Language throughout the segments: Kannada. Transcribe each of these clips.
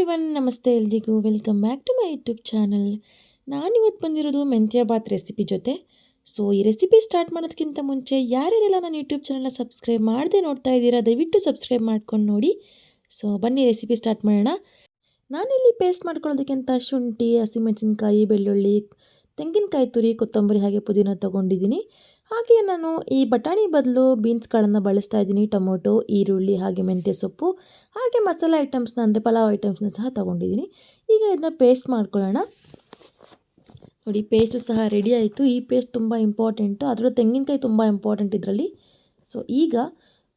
ಎವ್ರಿವನ್ ನಮಸ್ತೆ ಎಲ್ರಿಗೂ. Welcome back to my YouTube channel ನಾನಿವತ್ತು ಬಂದಿರೋದು ಮೆಂತ್ಯ ಬಾತ್ ರೆಸಿಪಿ ಜೊತೆ. ಸೊ ಈ ರೆಸಿಪಿ ಸ್ಟಾರ್ಟ್ ಮಾಡೋದಕ್ಕಿಂತ ಮುಂಚೆ ಯಾರ್ಯಾರೆಲ್ಲ ನನ್ನ ಯೂಟ್ಯೂಬ್ ಚಾನಲ್ನ ಸಬ್ಸ್ಕ್ರೈಬ್ ಮಾಡದೆ ನೋಡ್ತಾ ಇದ್ದೀರಾ, ದಯವಿಟ್ಟು ಸಬ್ಸ್ಕ್ರೈಬ್ ಮಾಡ್ಕೊಂಡು ನೋಡಿ. ಸೊ ಬನ್ನಿ ರೆಸಿಪಿ ಸ್ಟಾರ್ಟ್ ಮಾಡೋಣ. ನಾನಿಲ್ಲಿ ಪೇಸ್ಟ್ ಮಾಡ್ಕೊಳ್ಳೋದಕ್ಕಿಂತ ಶುಂಠಿ, ಹಸಿಮೆಣಸಿನ್ಕಾಯಿ, ಬೆಳ್ಳುಳ್ಳಿ ತೆಂಗಿನಕಾಯಿ ತುರಿ, ಕೊತ್ತಂಬರಿ ಹಾಗೆ ಪುದೀನ ತಗೊಂಡಿದ್ದೀನಿ. ಹಾಗೆ ನಾನು ಈ ಬಟಾಣಿ ಬದಲು ಬೀನ್ಸ್ಗಳನ್ನು ಬಳಸ್ತಾ ಇದ್ದೀನಿ. ಟೊಮೊಟೊ, ಈರುಳ್ಳಿ ಹಾಗೆ ಮೆಂತ್ಯ ಸೊಪ್ಪು, ಹಾಗೆ ಮಸಾಲೆ ಐಟಮ್ಸ್ನ ಅಂದರೆ ಪಲಾವ್ ಐಟಮ್ಸ್ನ ಸಹ ತೊಗೊಂಡಿದ್ದೀನಿ. ಈಗ ಇದನ್ನ ಪೇಸ್ಟ್ ಮಾಡ್ಕೊಳ್ಳೋಣ. ನೋಡಿ, ಪೇಸ್ಟ್ ಸಹ ರೆಡಿ ಆಯಿತು. ಈ ಪೇಸ್ಟ್ ತುಂಬ ಇಂಪಾರ್ಟೆಂಟು. ಅದರಲ್ಲೂ ತೆಂಗಿನಕಾಯಿ ತುಂಬ ಇಂಪಾರ್ಟೆಂಟ್ ಇದರಲ್ಲಿ. ಸೊ, ಈಗ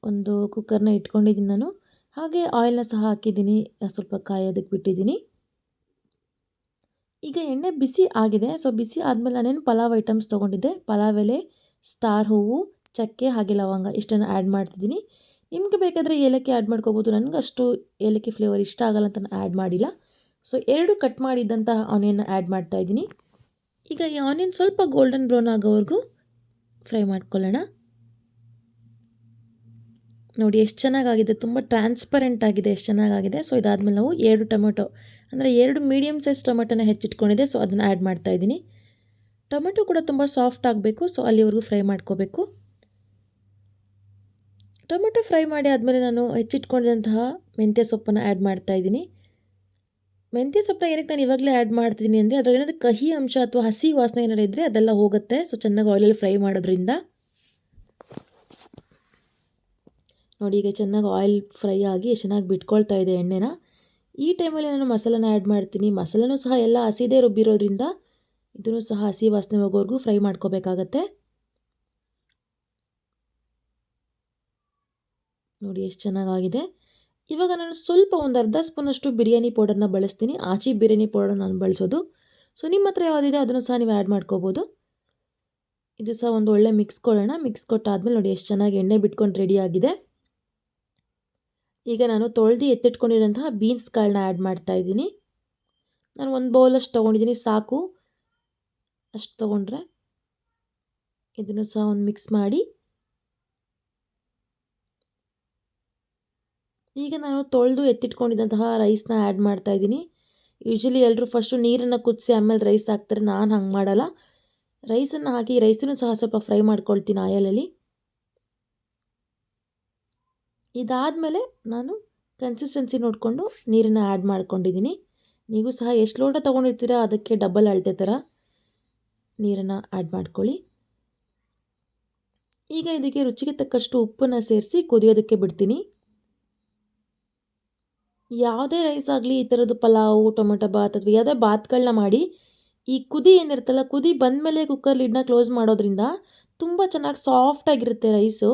ಒಂದು ಕುಕ್ಕರ್ನ ಇಟ್ಕೊಂಡಿದ್ದೀನಿ ನಾನು. ಹಾಗೆ ಆಯಿಲ್ನ ಸಹ ಹಾಕಿದ್ದೀನಿ. ಸ್ವಲ್ಪ ಕಾಯೋದಕ್ಕೆ ಬಿಟ್ಟಿದ್ದೀನಿ. ಈಗ ಎಣ್ಣೆ ಬಿಸಿ ಆಗಿದೆ. ಸೊ, ಬಿಸಿ ಆದಮೇಲೆ ನಾನೇನು ಪಲಾವ್ ಐಟಮ್ಸ್ ತೊಗೊಂಡಿದ್ದೆ. ಪಲಾವ್ ಎಲೆ, ಸ್ಟಾರ್ ಹೂವು, ಚಕ್ಕೆ, ಹಾಗೆ ಲವಂಗ ಇಷ್ಟನ್ನು ಆ್ಯಡ್ ಮಾಡ್ತಿದ್ದೀನಿ. ನಿಮಗೆ ಬೇಕಾದರೆ ಏಲಕ್ಕಿ ಆ್ಯಡ್ ಮಾಡ್ಕೋಬೋದು. ನನಗೆ ಅಷ್ಟು ಏಲಕ್ಕಿ ಫ್ಲೇವರ್ ಇಷ್ಟ ಆಗಲ್ಲ ಅಂತ ನಾನು ಆ್ಯಡ್ ಮಾಡಿಲ್ಲ. ಸೊ, ಎರಡು ಕಟ್ ಮಾಡಿದ್ದಂತಹ ಆನಿಯನ್ನ ಆ್ಯಡ್ ಮಾಡ್ತಾಯಿದ್ದೀನಿ ಈಗ ಈ ಆನಿಯನ್ ಸ್ವಲ್ಪ ಗೋಲ್ಡನ್ ಬ್ರೌನ್ ಆಗೋವರೆಗೂ ಫ್ರೈ ಮಾಡ್ಕೊಳ್ಳೋಣ. ನೋಡಿ ಎಷ್ಟು ಚೆನ್ನಾಗಾಗಿದೆ, ತುಂಬ ಟ್ರಾನ್ಸ್ಪರೆಂಟ್ ಆಗಿದೆ, ಎಷ್ಟು ಚೆನ್ನಾಗಾಗಿದೆ. ಸೊ ಇದಾದಮೇಲೆ ನಾವು ಎರಡು ಟೊಮೆಟೊ, ಅಂದರೆ ಎರಡು ಮೀಡಿಯಮ್ ಸೈಜ್ ಟೊಮೆಟೊನ ಹೆಚ್ಚಿಟ್ಕೊಂಡಿದೆ ಸೊ ಅದನ್ನು ಆ್ಯಡ್ ಮಾಡ್ತಾಯಿದ್ದೀನಿ ಟೊಮೆಟೊ ಕೂಡ ತುಂಬ ಸಾಫ್ಟ್ ಆಗಬೇಕು ಸೊ ಅಲ್ಲಿವರೆಗೂ ಫ್ರೈ ಮಾಡ್ಕೋಬೇಕು. ಟೊಮೆಟೊ ಫ್ರೈ ಮಾಡಿ ಆದಮೇಲೆ ನಾನು ಹೆಚ್ಚಿಟ್ಕೊಂಡಿದ್ದಂತಹ ಮೆಂತ್ಯ ಸೊಪ್ಪನ್ನು ಆ್ಯಡ್ ಮಾಡ್ತಾಯಿದ್ದೀನಿ ಮೆಂತ್ಯ ಸೊಪ್ಪನ್ನ ಏನಕ್ಕೆ ನಾನು ಇವಾಗಲೇ ಆ್ಯಡ್ ಮಾಡ್ತಿದ್ದೀನಿ ಅಂದರೆ ಅದರಲ್ಲಿ ಏನಾದರೂ ಕಹಿ ಅಂಶ ಅಥವಾ ಹಸಿ ವಾಸನೆ ಏನಾದ್ರು ಇದ್ದರೆ ಅದೆಲ್ಲ ಹೋಗುತ್ತೆ. ಸೊ ಚೆನ್ನಾಗಿ ಆಯಿಲಲ್ಲಿ ಫ್ರೈ ಮಾಡೋದ್ರಿಂದ. ನೋಡಿ ಈಗ ಚೆನ್ನಾಗಿ ಆಯಿಲ್ ಫ್ರೈ ಆಗಿ ಚೆನ್ನಾಗಿ ಬಿಟ್ಕೊಳ್ತಾ ಇದೆ ಎಣ್ಣೆನ. ಈ ಟೈಮಲ್ಲಿ ನಾನು ಮಸಾಲನ ಆ್ಯಡ್ ಮಾಡ್ತೀನಿ. ಮಸಾಲನೂ ಸಹ ಎಲ್ಲ ಹಸಿದೇ ರುಬ್ಬಿರೋದ್ರಿಂದ ಇದನ್ನು ಸಹ ಹಸಿ ವಾಸನೆ ಹೋಗೋವರೆಗೂ ಫ್ರೈ ಮಾಡ್ಕೋಬೇಕಾಗತ್ತೆ. ನೋಡಿ ಎಷ್ಟು ಚೆನ್ನಾಗಾಗಿದೆ. ಇವಾಗ ನಾನು ಸ್ವಲ್ಪ ಒಂದು ಅರ್ಧ ಸ್ಪೂನಷ್ಟು ಬಿರಿಯಾನಿ ಪೌಡರ್ನ ಬಳಸ್ತೀನಿ. ಆಚಿ ಬಿರಿಯಾನಿ ಪೌಡರ್ ನಾನು ಬಳಸೋದು. ಸೊ ನಿಮ್ಮ ಹತ್ರ ಯಾವುದಿದೆ ಅದನ್ನು ಸಹ ನೀವು ಆ್ಯಡ್ ಮಾಡ್ಕೋಬೋದು. ಇದು ಸಹ ಒಂದು ಒಳ್ಳೆ ಮಿಕ್ಸ್ ಕೊಡೋಣ. ಮಿಕ್ಸ್ ಕೊಟ್ಟಾದ್ಮೇಲೆ ನೋಡಿ ಎಷ್ಟು ಚೆನ್ನಾಗಿ ಎಣ್ಣೆ ಬಿಟ್ಕೊಂಡು ರೆಡಿಯಾಗಿದೆ ಈಗ ನಾನು ತೊಳೆದು ಎತ್ತಿಟ್ಕೊಂಡಿರೋಂತಹ ಬೀನ್ಸ್ಗಳನ್ನ ಆ್ಯಡ್ ಮಾಡ್ತಾ ಇದ್ದೀನಿ. ನಾನು ಒಂದು ಬೌಲಷ್ಟು ತೊಗೊಂಡಿದ್ದೀನಿ, ಸಾಕು. ಅಷ್ಟು ತೊಗೊಂಡ್ರೆ ಇದನ್ನು ಸಹ ಒಂದು ಮಿಕ್ಸ್ ಮಾಡಿ. ಈಗ ನಾನು ತೊಳೆದು ಎತ್ತಿಟ್ಕೊಂಡಿದ್ದಂತಹ ರೈಸ್ನ ಆ್ಯಡ್ ಮಾಡ್ತಾ ಇದ್ದೀನಿ. ಯೂಶ್ವಲಿ ಎಲ್ಲರೂ ಫಸ್ಟು ನೀರನ್ನು ಕುದಿಸಿ ಆಮೇಲೆ ರೈಸ್ ಹಾಕ್ತಾರೆ, ನಾನು ಹಂಗೆ ಮಾಡಲ್ಲ. ರೈಸನ್ನು ಹಾಕಿ ರೈಸನ್ನು ಸಹ ಸ್ವಲ್ಪ ಫ್ರೈ ಮಾಡ್ಕೊಳ್ತೀನಿ ಆಯಲಲ್ಲಿ. ಇದಾದಮೇಲೆ ನಾನು ಕನ್ಸಿಸ್ಟೆನ್ಸಿ ನೋಡಿಕೊಂಡು ನೀರನ್ನು ಆ್ಯಡ್ ಮಾಡ್ಕೊಂಡಿದ್ದೀನಿ. ನೀವು ಸಹ ಎಷ್ಟು ಲೋಟ ತೊಗೊಂಡಿರ್ತೀರ ಅದಕ್ಕೆ ಡಬಲ್ ಅಳತೆ ಥರ ನೀರನ್ನು ಆ್ಯಡ್ ಮಾಡ್ಕೊಳ್ಳಿ. ಈಗ ಇದಕ್ಕೆ ರುಚಿಗೆ ತಕ್ಕಷ್ಟು ಉಪ್ಪನ್ನು ಸೇರಿಸಿ ಕುದಿಯೋದಕ್ಕೆ ಬಿಡ್ತೀನಿ. ಯಾವುದೇ ರೈಸ್ ಆಗಲಿ ಈ ಥರದ್ದು ಪಲಾವು, ಟೊಮೆಟೊ ಬಾತ್ ಅಥವಾ ಯಾವುದೇ ಬಾತ್ಗಳನ್ನ ಮಾಡಿ ಈ ಕುದಿ ಏನಿರುತ್ತಲ್ಲ ಕುದಿ ಬಂದಮೇಲೆ ಕುಕ್ಕರ್ ಲಿಡ್ನ ಕ್ಲೋಸ್ ಮಾಡೋದ್ರಿಂದ ತುಂಬ ಚೆನ್ನಾಗಿ ಸಾಫ್ಟಾಗಿರುತ್ತೆ ರೈಸು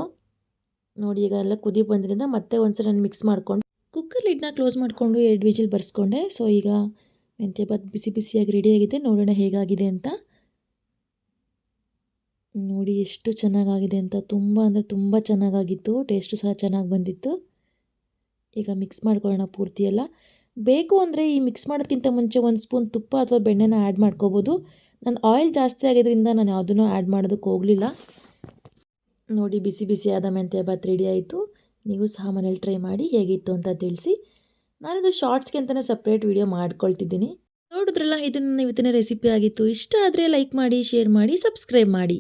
ನೋಡಿ ಈಗ ಎಲ್ಲ ಕುದಿ ಬಂದ್ರಿಂದ ಮತ್ತೆ ಒಂದ್ಸಲ ನಾನು ಮಿಕ್ಸ್ ಮಾಡ್ಕೊಂಡು ಕುಕ್ಕರ್ ಲಿಡ್ನ ಕ್ಲೋಸ್ ಮಾಡಿಕೊಂಡು ಎರಡು ವಿಜಿಲ್ ಬರ್ಸ್ಕೊಂಡೆ. ಸೊ ಈಗ ಮೆಂತ್ಯ ಬಾತ್ ಬಿಸಿ ಬಿಸಿಯಾಗಿ ರೆಡಿಯಾಗಿದೆ ನೋಡೋಣ ಹೇಗಾಗಿದೆ ಅಂತ. ನೋಡಿ, ಎಷ್ಟು ಚೆನ್ನಾಗಾಗಿದೆ ಅಂತ. ತುಂಬ ಅಂದರೆ ತುಂಬ ಚೆನ್ನಾಗಾಗಿತ್ತು. ಟೇಸ್ಟು ಸಹ ಚೆನ್ನಾಗಿ ಬಂದಿತ್ತು. ಈಗ ಮಿಕ್ಸ್ ಮಾಡ್ಕೊಳ್ಳೋಣ ಪೂರ್ತಿಯೆಲ್ಲ ಬೇಕು ಅಂದರೆ ಈ ಮಿಕ್ಸ್ ಮಾಡೋದಕ್ಕಿಂತ ಮುಂಚೆ ಒಂದು ಸ್ಪೂನ್ ತುಪ್ಪ ಅಥವಾ ಬೆಣ್ಣೆನ ಆ್ಯಡ್ ಮಾಡ್ಕೋಬೋದು. ನಾನು ಆಯಿಲ್ ಜಾಸ್ತಿ ಆಗಿದ್ದರಿಂದ ನಾನು ಯಾವುದನ್ನು ಆ್ಯಡ್ ಮಾಡೋದಕ್ಕೆ ಹೋಗಲಿಲ್ಲ. ನೋಡಿ, ಬಿಸಿ ಬಿಸಿಯಾದ ಮೆಂತ್ಯ ಬಾತ್ ರೆಡಿ ಆಯಿತು. ನೀವು ಸಹ ಮನೇಲಿ ಟ್ರೈ ಮಾಡಿ ಹೇಗಿತ್ತು ಅಂತ ತಿಳಿಸಿ. ನಾನಿದು ಶಾರ್ಟ್ಸ್ಗೆ ಅಂತಲೇ ಸಪ್ರೇಟ್ ವೀಡಿಯೋ ಮಾಡ್ಕೊಳ್ತಿದ್ದೀನಿ. ನೋಡಿದ್ರಲ್ಲ, ಇದನ್ನು ಇವತ್ತಿನ ರೆಸಿಪಿ ಆಗಿತ್ತು. ಇಷ್ಟ ಆದರೆ ಲೈಕ್ ಮಾಡಿ ಶೇರ್ ಮಾಡಿ ಸಬ್ಸ್ಕ್ರೈಬ್ ಮಾಡಿ.